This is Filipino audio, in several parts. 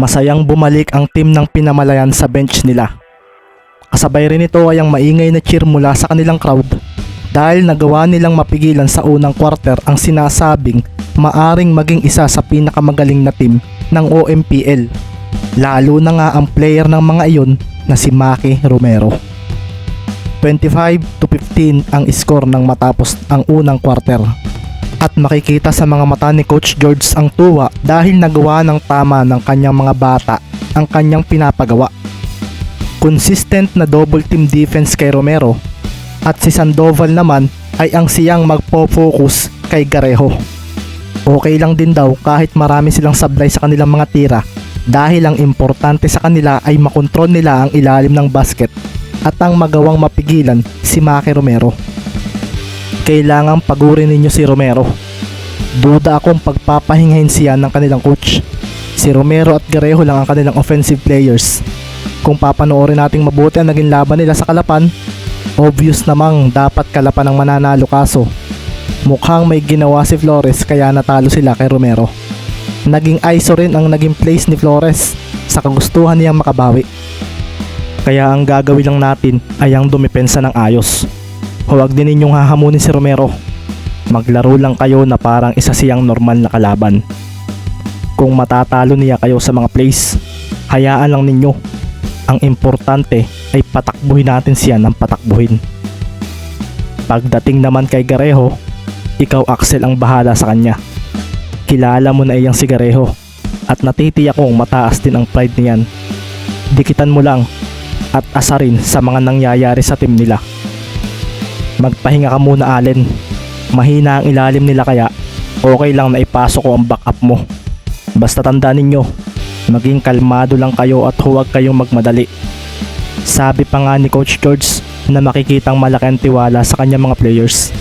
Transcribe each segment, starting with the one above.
Masayang bumalik ang team ng pinamalayan sa bench nila. Kasabay rin ito ay ang maingay na cheer mula sa kanilang crowd dahil nagawa nilang mapigilan sa unang quarter ang sinasabing maaring maging isa sa pinakamagaling na team ng OMPL. Lalo na nga ang player ng mga iyon na si Maki Romero. 25 to 15 ang score ng matapos ang unang quarter. At makikita sa mga mata ni Coach George ang tuwa dahil nagawa ng tama ng kanyang mga bata ang kanyang pinapagawa. Consistent na double team defense kay Romero at si Sandoval naman ay ang siyang magpo-focus kay Garejo. Okay lang din daw kahit marami silang sablay sa kanilang mga tira dahil ang importante sa kanila ay makontrol nila ang ilalim ng basket at ang magawang mapigilan si Maki Romero. Kailangang pagurin ninyo si Romero. Duda akong pagpapahingahin siya ng kanilang coach. Si Romero at Garejo lang ang kanilang offensive players. Kung papanoorin nating mabuti ang naging laban nila sa Kalapan, obvious namang dapat Kalapan ang mananalo kaso mukhang may ginawa si Flores kaya natalo sila kay Romero. Naging ISO rin ang naging place ni Flores sa kagustuhan niyang makabawi. Kaya ang gagawin lang natin ay ang dumepensa ng ayos. Huwag din ninyong hahamunin si Romero. Maglaro lang kayo na parang isa siyang normal na kalaban. Kung matatalo niya kayo sa mga plays, hayaan lang ninyo. Ang importante ay patakbuhin natin siya ng patakbuhin. Pagdating naman kay Garejo, ikaw Axel ang bahala sa kanya. Kilala mo na iyang si Garejo at natitiyak kong mataas din ang pride niyan. Dikitan mo lang at asarin sa mga nangyayari sa team nila. Magpahinga ka muna Allen. Mahina ang ilalim nila kaya okay lang na ipasok ko ang backup mo. Basta tandaan ninyo, maging kalmado lang kayo at huwag kayong magmadali. Sabi pa nga ni Coach George na makikitang malaki ang tiwala sa kanyang mga players.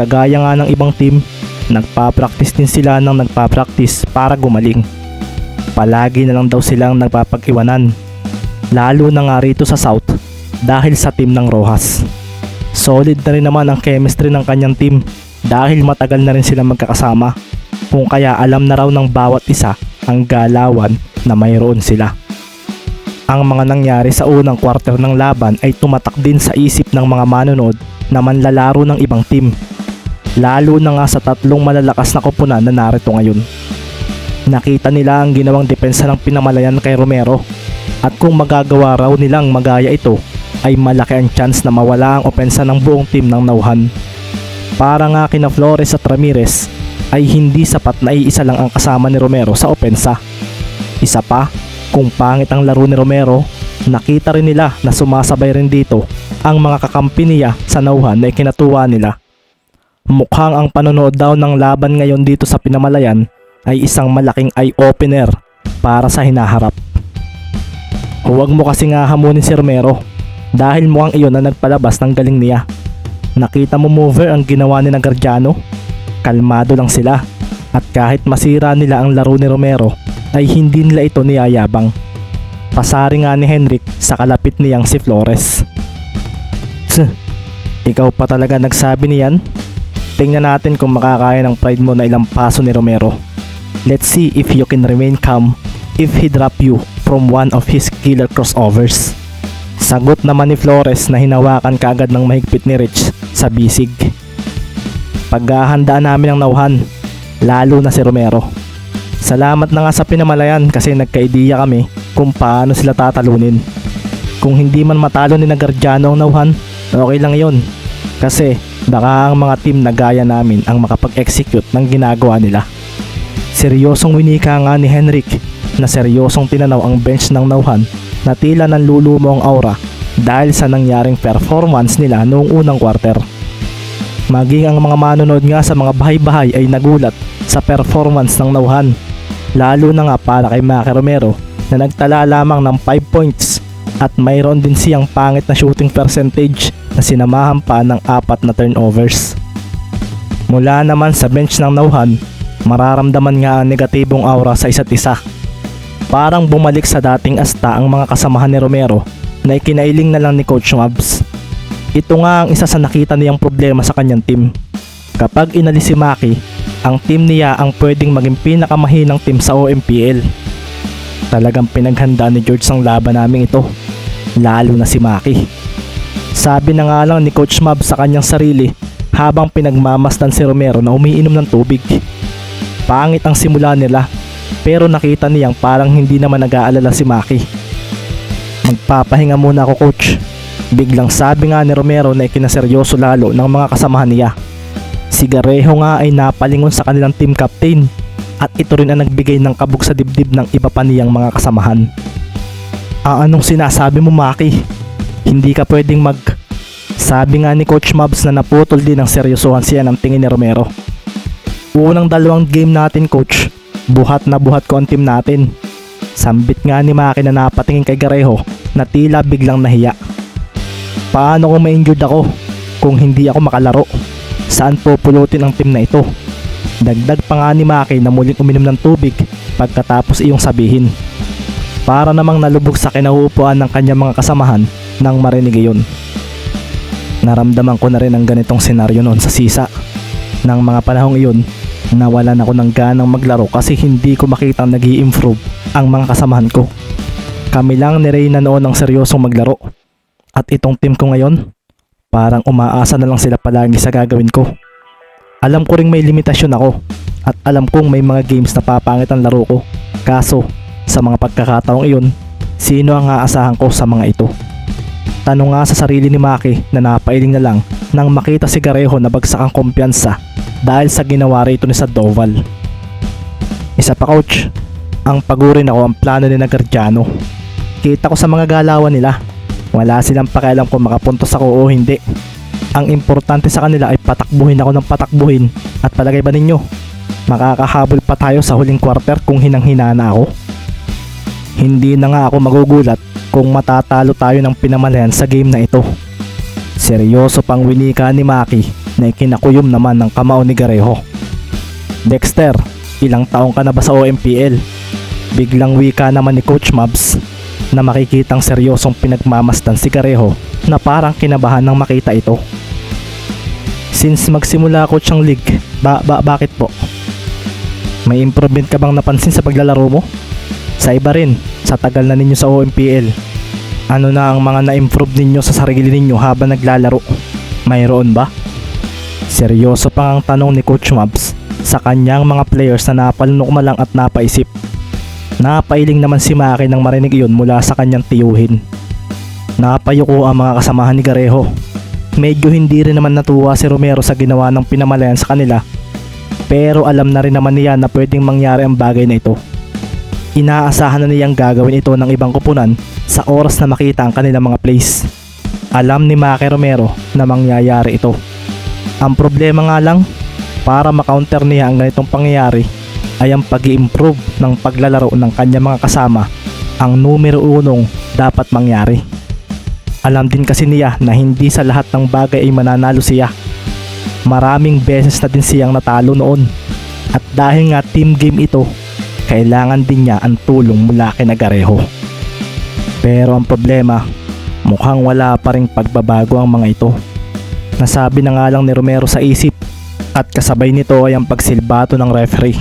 Kagaya nga ng ibang team, nagpa-practice din sila ng nagpa-practice para gumaling. Palagi na lang daw silang nagpapag-iwanan. Lalo na nga rito sa South dahil sa team ng Rojas. Solid na rin naman ang chemistry ng kanyang team dahil matagal na rin sila magkakasama. Kung kaya alam na raw ng bawat isa ang galawan na mayroon sila. Ang mga nangyari sa unang quarter ng laban ay tumatak din sa isip ng mga manonood na manlalaro ng ibang team. Lalo na nga sa tatlong malalakas na koponan na narito ngayon. Nakita nila ang ginawang depensa ng pinamalayan kay Romero at kung magagawa raw nilang magaya ito ay malaki ang chance na mawala ang opensa ng buong team ng Nauhan. Para nga kina Flores at Ramirez ay hindi sapat na iisa lang ang kasama ni Romero sa opensa. Isa pa, kung pangit ang laro ni Romero, nakita rin nila na sumasabay rin dito ang mga kakampi niya sa Nauhan na ikinatuwa nila. Mukhang ang panonood daw ng laban ngayon dito sa Pinamalayan ay isang malaking eye-opener para sa hinaharap. Huwag mo kasi nga hamunin si Romero dahil mukhang iyon na nagpalabas ng galing niya. Nakita mo mover ang ginawa ni Nagardiano? Kalmado lang sila at kahit masira nila ang laro ni Romero ay hindi nila ito niyayabang. Pasari nga ni Henrik sa kalapit niyang si Flores. Ikaw pa talaga nagsabi niyan? Tingnan natin kung makakaya ng pride mo na ilang paso ni Romero. Let's see if you can remain calm if he drop you from one of his killer crossovers. Sagot naman ni Flores na hinawakan kaagad ng mahigpit ni Rich sa bisig. Paghahandaan namin ang nauhan, lalo na si Romero. Salamat na nga sa pinamalayan kasi nagka-idea kami kung paano sila tatalunin. Kung hindi man matalo ni Nagardiano ang nauhan, okay lang yon. Kasi baka ang mga team na gaya namin ang makapag-execute ng ginagawa nila. Seryosong winika nga ni Henrik na seryosong tinanaw ang bench ng Nauhan na tila nanlulumo ang aura dahil sa nangyaring performance nila noong unang quarter. Maging ang mga manonood nga sa mga bahay-bahay ay nagulat sa performance ng Nauhan. Lalo na nga para kay Maki Romero na nagtala lamang ng 5 points at mayroon din siyang pangit na shooting percentage na sinamahan pa ng apat na turnovers. Mula naman sa bench ng Nauhan, mararamdaman nga ang negatibong aura sa isa't isa. Parang bumalik sa dating asta ang mga kasamahan ni Romero na ikinailing na lang ni Coach Mabs. Ito nga ang isa sa nakita niyang problema sa kanyang team. Kapag inalis si Maki, ang team niya ang pwedeng maging pinakamahinang team sa OMPL. Talagang pinaghandaan ni George ang laban namin ito. Lalo na si Maki. Sabi na nga lang ni Coach Mab sa kanyang sarili habang pinagmamasdan si Romero na umiinom ng tubig. Pangit ang simula nila pero nakita niyang parang hindi naman nag-aalala si Maki. Magpapahinga muna ako coach. Biglang sabi nga ni Romero na ikinaseryoso lalo ng mga kasamahan niya. Si Garejo nga ay napalingon sa kanilang team captain at ito rin ang nagbigay ng kabog sa dibdib ng iba pa niyang mga kasamahan. Ah, anong sinasabi mo Maki? Hindi ka pwedeng mag... Sabi nga ni Coach Mabs na naputol din ng seryosohan siya ng tingin ni Romero. Unang dalawang game natin coach, buhat na buhat ko ang team natin. Sambit nga ni Maki na napatingin kay Garejo na tila biglang nahiya. Paano kung ma-injured ako kung hindi ako makalaro? Saan pupulutin ang team na ito? Dagdag pa nga ni Maki na muling uminom ng tubig pagkatapos iyong sabihin. Para namang nalubog sa kinahupuan ng kanyang mga kasamahan nang marinig iyon. Naramdaman ko na rin ang ganitong senaryo noon sa sisa. Nang mga panahong iyon, nawalan ako ng ganang maglaro kasi hindi ko makitang nag improve ang mga kasamahan ko. Kami lang ni Reyna noon ang seryosong maglaro. At itong team ko ngayon, parang umaasa na lang sila palagi sa gagawin ko. Alam ko ring may limitasyon ako at alam kong may mga games na papangit ang laro ko. Kaso, sa mga pagkakataong iyon, sino ang aasahan ko sa mga ito? Tanong nga sa sarili ni Maki na napailing na lang nang makita si Garejo na bagsak ang kumpiyansa dahil sa ginawa rito ni Sandoval. Isa pa coach, ang pagurin ako ang plano ni Nagardiano. Kita ko sa mga galawan nila, wala silang pakialam kung makapuntos ako o hindi. Ang importante sa kanila ay patakbuhin ako ng patakbuhin at palagay ba ninyo, makakahabol pa tayo sa huling quarter kung hinang-hina na ako? Hindi na nga ako magugulat kung matatalo tayo ng pinamalayan sa game na ito. Seryoso pang winika ni Maki na ikinakuyom naman ng kamao ni Garejo. Dexter, ilang taong ka na ba sa OMPL? Biglang wika naman ni Coach Mabs na makikitang seryosong pinagmamasdan si Garejo na parang kinabahan ng makita ito. Since magsimula coach ang league, ba, ba bakit po? May improvement ka bang napansin sa paglalaro mo? Sa iba rin, sa tagal na ninyo sa OMPL. Ano na ang mga na-improve ninyo sa sarili ninyo habang naglalaro? Mayroon ba? Seryoso pa ang tanong ni Coach Mabs sa kanyang mga players na napalunok lang at napaisip. Napailing naman si Maki nang marinig iyon mula sa kanyang tiyuhin. Napayuko ang mga kasamahan ni Garejo. Medyo hindi rin naman natuwa si Romero sa ginawa ng pinamalayan sa kanila. Pero alam na rin naman niya na pwedeng mangyari ang bagay na ito. Inaasahan na niyang gagawin ito ng ibang kupunan sa oras na makita ang kanilang mga plays. Alam ni Maki Romero na mangyayari ito. Ang problema nga lang, para makounter niya ang ganitong pangyayari ay ang pag improve ng paglalaro ng kanyang mga kasama ang numero unong dapat mangyari. Alam din kasi niya na hindi sa lahat ng bagay ay mananalo siya. Maraming beses na din siyang natalo noon. At dahil nga team game ito, kailangan din niya ang tulong mula kay Nagareho. Pero ang problema, mukhang wala pa ring pagbabago ang mga ito. Nasabi na nga lang ni Romero sa isip at kasabay nito ay ang pagsilbato ng referee.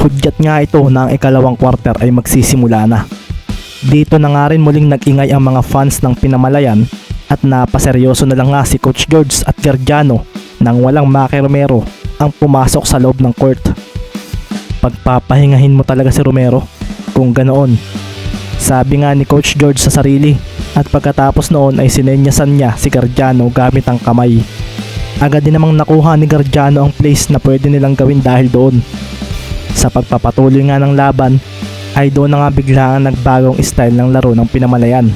Hudyat nga ito na ang ikalawang quarter ay magsisimula na. Dito na nga rin muling nag-ingay ang mga fans ng pinamalayan at napaseryoso na lang nga si Coach George at Gardiano nang walang Maki Romero ang pumasok sa loob ng court. Pagpapahingahin mo talaga si Romero kung ganoon. Sabi nga ni Coach George sa sarili at pagkatapos noon ay sinenyasan niya si Gardiano gamit ang kamay. Agad din namang nakuha ni Gardiano ang place na pwede nilang gawin dahil doon. Sa pagpapatuloy nga ng laban ay doon na nga biglaan nagbagong style ng laro ng pinamalayan.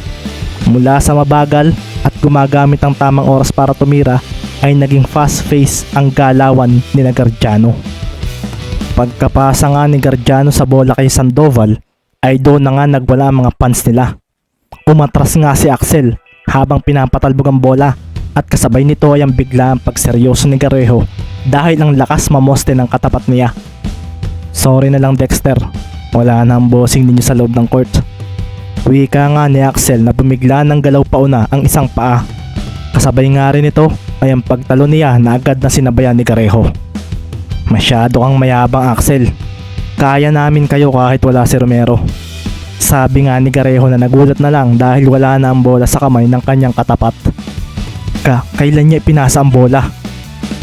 Mula sa mabagal at gumagamit ng tamang oras para tumira ay naging fast face ang galawan ni Gardiano. Pagkapasa nga ni Gardiano sa bola kay Sandoval ay doon na nga nagwala ang mga fans nila. Umatras nga si Axel habang pinapatalbog ang bola at kasabay nito ay ang biglaang pagseryoso ni Garejo dahil ang lakas mamoste ng katapat niya. Sorry na lang Dexter, wala na ang bossing ninyo sa loob ng court. Wika nga ni Axel na bumigla ng galaw pauna ang isang paa. Kasabay nga rin ito ay ang pagtalo niya na agad na sinabayan ni Garejo. Masyado kang mayabang Axel. Kaya namin kayo kahit wala si Romero. Sabi nga ni Garejo na nagulat na lang dahil wala na ang bola sa kamay ng kanyang katapat. Ka, kailan niya ipinasa ang bola?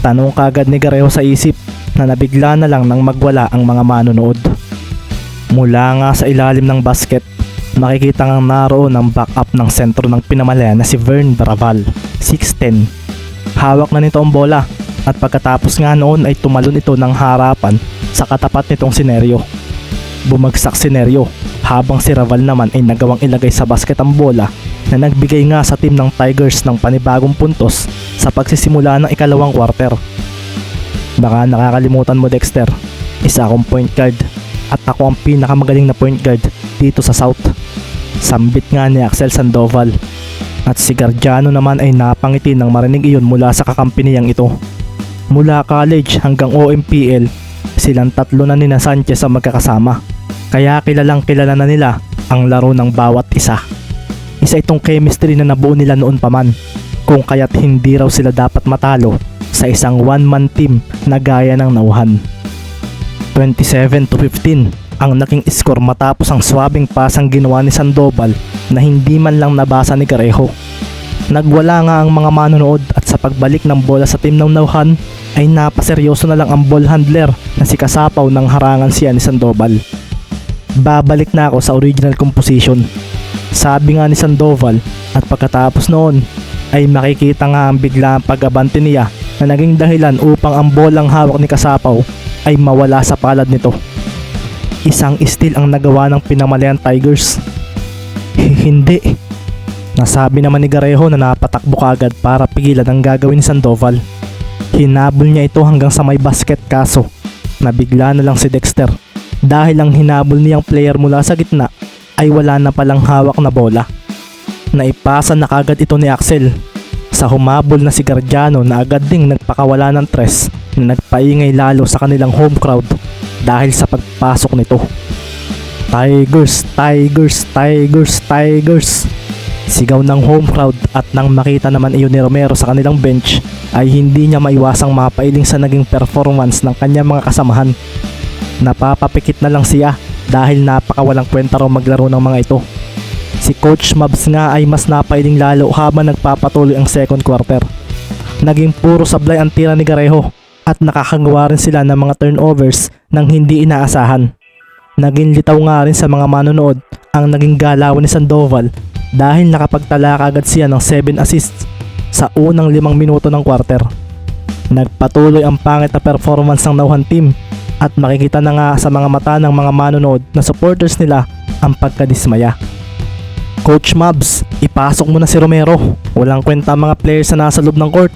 Tanong kagad ni Garejo sa isip na nabigla na lang nang magwala ang mga manonood. Mula nga sa ilalim ng basket, makikita nga naroon ang backup ng sentro ng pinamalayan na si Vern Braval, 6'10". Hawak na nito ang bola at pagkatapos nga noon ay tumalon ito ng harapan sa katapat nitong sineryo. Bumagsak si Neryo habang si Raval naman ay nagawang ilagay sa basket ang bola na nagbigay nga sa team ng Tigers ng panibagong puntos sa pagsisimula ng ikalawang quarter. Baka nakakalimutan mo Dexter, isa akong point guard at ako ang pinakamagaling na point guard dito sa South. Sambit nga ni Axel Sandoval at si Gardiano naman ay napangiti nang marinig iyon mula sa kakampi niyang ito. Mula college hanggang OMPL, silang tatlo na ni Sanchez ang magkakasama. Kaya kilalang kilala na nila ang laro ng bawat isa. Isa itong chemistry na nabuo nila noon pa man. Kung kaya't hindi raw sila dapat matalo sa isang one-man team na gaya ng nauhan. 27 to 15 ang naging score matapos ang swabing pasang ginawa ni Sandoval na hindi man lang nabasa ni Garejo. Nagwala nga ang mga manonood at sa pagbalik ng bola sa team ng Nauhan ay napaseryoso na lang ang ball handler na si Kasapaw ng harangan siya ni Sandoval. Babalik na ako sa original composition. Sabi nga ni Sandoval at pagkatapos noon ay makikita nga ang bigla ang pag-abante niya na naging dahilan upang ang bolang hawak ni Kasapaw ay mawala sa palad nito. Isang steal ang nagawa ng pinamalayan Tigers. Hindi. Nasabi naman ni Garejo na napatakbo kagad para pigilan ang gagawin ni Sandoval. Hinabol niya ito hanggang sa may basket kaso nabigla na lang si Dexter dahil ang hinabol niyang player mula sa gitna ay wala na palang hawak na bola. Naipasa na kagad ito ni Axel sa humabol na si Gardiano na agad ding nagpakawala ng tres na nagpaingay lalo sa kanilang home crowd dahil sa pagpasok nito. Tigers, Tigers, Tigers, Tigers. Sigaw ng home crowd at nang makita naman iyon ni Romero sa kanilang bench ay hindi niya maiwasang mapailing sa naging performance ng kanyang mga kasamahan. Napapapikit na lang siya dahil napakawalang kwenta raw maglaro ng mga ito. Si Coach Mabs nga ay mas napailing lalo habang nagpapatuloy ang second quarter. Naging puro sablay ang tira ni Garejo at nakakagawa rin sila ng mga turnovers nang hindi inaasahan. Naging litaw nga rin sa mga manonood ang naging galawan ni Sandoval dahil nakapagtala kagad siya ng 7 assists sa unang limang minuto ng quarter. Nagpatuloy ang pangit na performance ng Nauhan team at makikita na nga sa mga mata ng mga manonood na supporters nila ang pagkadismaya. Coach Mabs, ipasok mo na si Romero. Walang kwenta ang mga players na nasa loob ng court.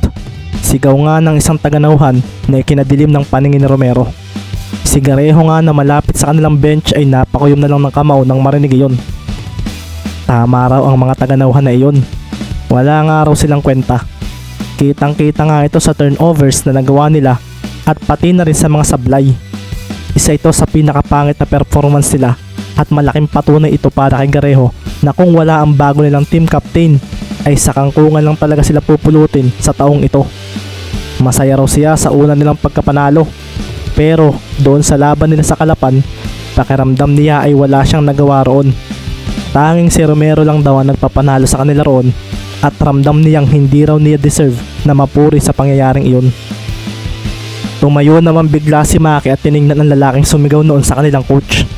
Sigaw nga ng isang taga-nauhan na ikinadilim ng paningin ni Romero. Si Garejo nga na malapit sa kanilang bench ay napakuyom na lang ng kamao nang marinig iyon. Tama raw ang mga taga-nauhan na iyon. Wala nga raw silang kwenta. Kitang kita nga ito sa turnovers na nagawa nila at pati na rin sa mga sablay. Isa ito sa pinakapangit na performance nila at malaking patunay ito para kay Garejo na kung wala ang bago nilang team captain ay sa kangkungan lang talaga sila pupulutin sa taong ito. Masaya raw siya sa una nilang pagkapanalo pero doon sa laban nila sa Kalapan, pakiramdam niya ay wala siyang nagawa roon. Tanging si Romero lang daw ang nagpapanalo sa kanila roon at ramdam niyang hindi raw niya deserve na mapuri sa pangyayaring iyon. Tumayo naman bigla si Maki at tiningnan ang lalaking sumigaw noon sa kanilang coach.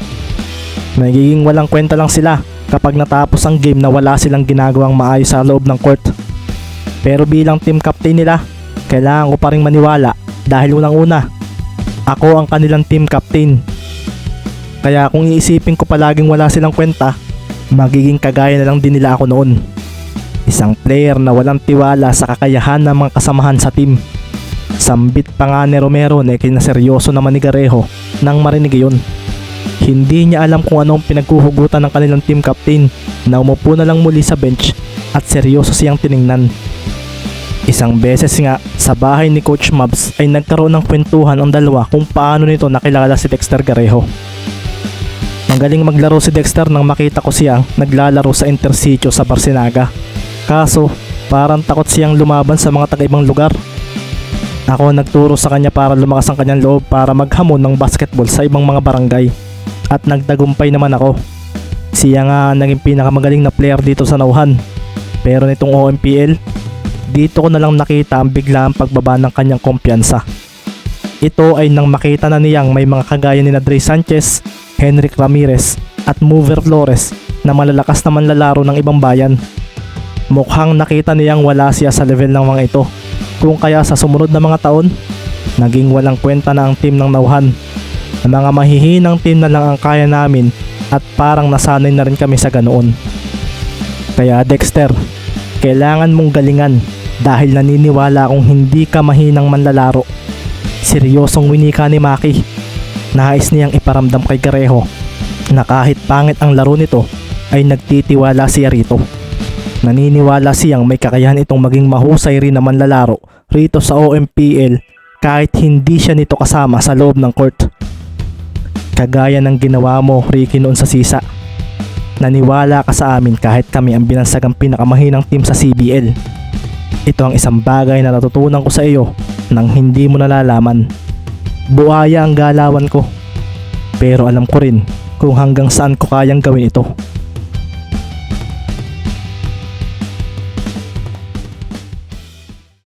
Nagiging walang kwenta lang sila kapag natapos ang game na wala silang ginagawang maayos sa loob ng court. Pero bilang team captain nila, kailangan ko pa rin maniwala dahil unang-una, ako ang kanilang team captain. Kaya kung iisipin ko palaging wala silang kwenta, magiging kagaya na lang din nila ako noon. Isang player na walang tiwala sa kakayahan ng mga kasamahan sa team. Sambit pa nga ni Romero na kinaseryoso naman ni Garejo nang marinig iyon. Hindi niya alam kung anong pinagkuhugutan ng kanilang team captain na umupo na lang muli sa bench at seryoso siyang tiningnan. Isang beses nga sa bahay ni Coach Mabs ay nagkaroon ng kwentuhan ang dalawa kung paano nito nakilala si Dexter Garejo. Magaling maglaro si Dexter nang makita ko siyang naglalaro sa Intersitio sa Barcinaga. Kaso, parang takot siyang lumaban sa mga taga-ibang lugar. Ako nagturo sa kanya para lumakas ang kanyang loob para maghamon ng basketball sa ibang mga barangay. At nagtagumpay naman ako. Si Siya nga naging pinakamagaling na player dito sa Nauhan. Pero nitong OMPL, dito ko na lang nakita ang biglaang pagbaba ng kanyang kumpiyansa. Ito ay nang makita na niyang may mga kagaya ni Dre Sanchez, Henrik Ramirez at Mover Flores na malalakas na manlalaro ng ibang bayan. Mukhang nakita niyang wala siya sa level ng mga ito. Kung kaya sa sumunod na mga taon, naging walang kwenta na ang team ng Nauhan. Ang mga mahihinang team na lang ang kaya namin at parang nasanay na rin kami sa ganoon. Kaya Dexter, kailangan mong galingan dahil naniniwala akong hindi ka mahinang manlalaro. Seryosong winika ni Maki. Nais niyang iparamdam kay Garejo na kahit pangit ang laro nito ay nagtitiwala siya rito. Naniniwala siyang may kakayahan itong maging mahusay rin na manlalaro rito sa OMPL kahit hindi siya nito kasama sa loob ng court. Kagaya ng ginawa mo Ricky noon sa sisa. Naniwala ka sa amin kahit kami ang binansagang pinakamahinang team sa CBL. Ito ang isang bagay na natutunan ko sa iyo nang hindi mo nalalaman. Buaya ang galawan ko. Pero alam ko rin kung hanggang saan ko kayang gawin ito.